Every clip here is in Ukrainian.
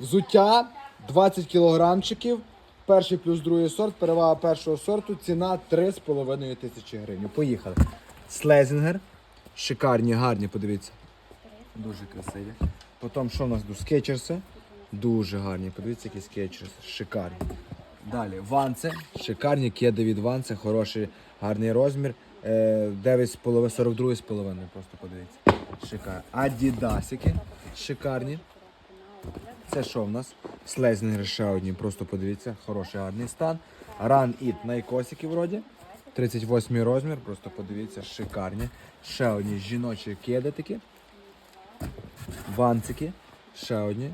Взуття 20 кілограмчиків. Перший плюс другий сорт, перевага першого сорту, ціна 3,5 тисячі гривень. Поїхали. Слезінгер. Шикарні, гарні, подивіться. Дуже красиві. Потім що в нас тут? Скетчерси. Дуже гарні. Подивіться, які скетчерси. Шикарні. Далі ванце. Шикарні кеди від ванце, хороший, гарний розмір. Е, 9,5, 42,5, просто подивіться. Шикарні. Адідасики. Шикарні. Це що в нас? Слезінгер ще одні, просто подивіться, хороший гарний стан. Run It найкосики вроді. 38 розмір, просто подивіться, шикарні. Ще одні жіночі кеди такі. Ванцики. Ще одні.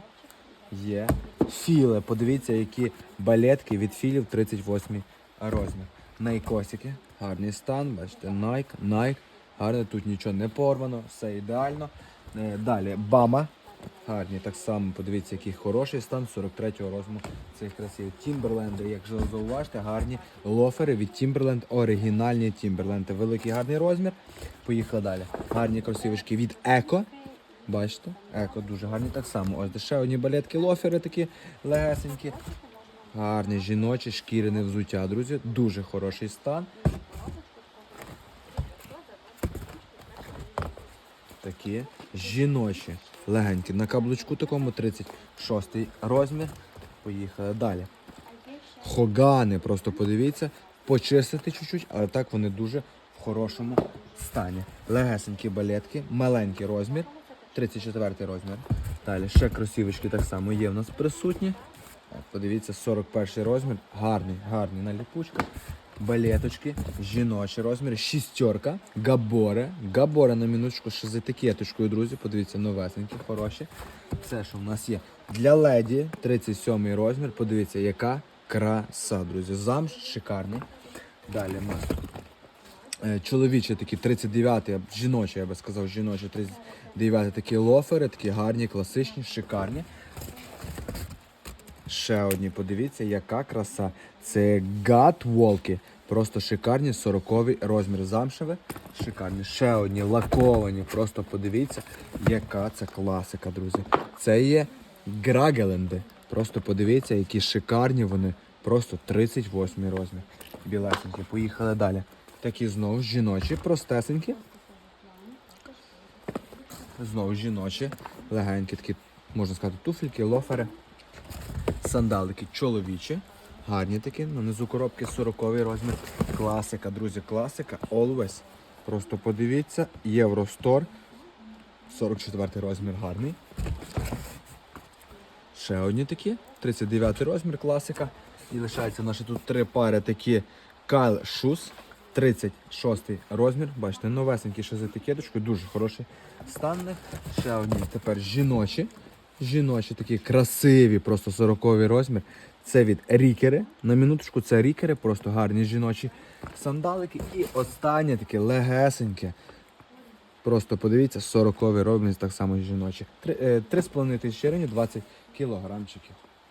Є. Філи, подивіться, які балетки від філів 38 розмір. Найкосики. Гарний стан, бачите, Nike, Nike. Гарно, тут нічого не порвано, все ідеально. Е, Далі Бама. Гарні, так само, подивіться, який хороший стан 43-го розміру цих красивих. Тімберленди, як же зауважте, гарні лофери від Timberland, оригінальні Timberland. Великий гарний розмір. Поїхали далі. Гарні кросівочки від Еко. Бачите, еко дуже гарні так само. Ось одні балетки, лофери такі легесенькі. Гарні жіночі, шкіряне взуття, друзі. Дуже хороший стан. Такі жіночі, легенькі. На каблучку такому 36 розмір. Поїхали далі. Хогани, просто подивіться, почистити чуть-чуть, але так вони дуже в хорошому стані. Легесенькі балетки, маленький розмір, 34 розмір. Далі ще кросівочки так само є в нас присутні. Подивіться, 41 розмір, гарний, гарний на ліпучках. Балеточки, жіночий розмір, шістерка, габори. Габори на минуточку ще з етикеточкою, друзі. Подивіться, новесенькі, хороші. Це, що в нас є. Для леді 37 розмір. Подивіться, яка краса, друзі. Замш шикарний. Далі у нас е, чоловічі такі 39, я б- жіночі, я би сказав, жіночі 39 такі лофери, такі гарні, класичні, шикарні. Ще одні, подивіться, яка краса. Це гатволки. Просто шикарні 40 розмір замшеве. Шикарні. Ще одні лаковані. Просто подивіться, яка це класика, друзі. Це є грагеленди. Просто подивіться, які шикарні вони. Просто 38 розмір. Білесенькі. Поїхали далі. Такі знову жіночі, простесенькі. Знову жіночі, легенькі такі, можна сказати, туфельки, лофери сандалики чоловічі. Гарні такі. На низу коробки 40 розмір. Класика, друзі, класика. Always. Просто подивіться. Євростор. 44 розмір гарний. Ще одні такі. 39 розмір, класика. І лишається наші тут три пари такі Kyle Shoes. 36 розмір. Бачите, новесенькі ще з етикеточкою, дуже хороший стан. Ще одні тепер жіночі. Жіночі такі красиві, просто 40 розмір. Це від рікери. На минуточку це рікери, просто гарні жіночі сандалики. І останнє таке легесеньке. Просто подивіться, 40 розмір, так само жіночі. Три- е, 3,5 тисячі гривень, 20 кілограмчиків.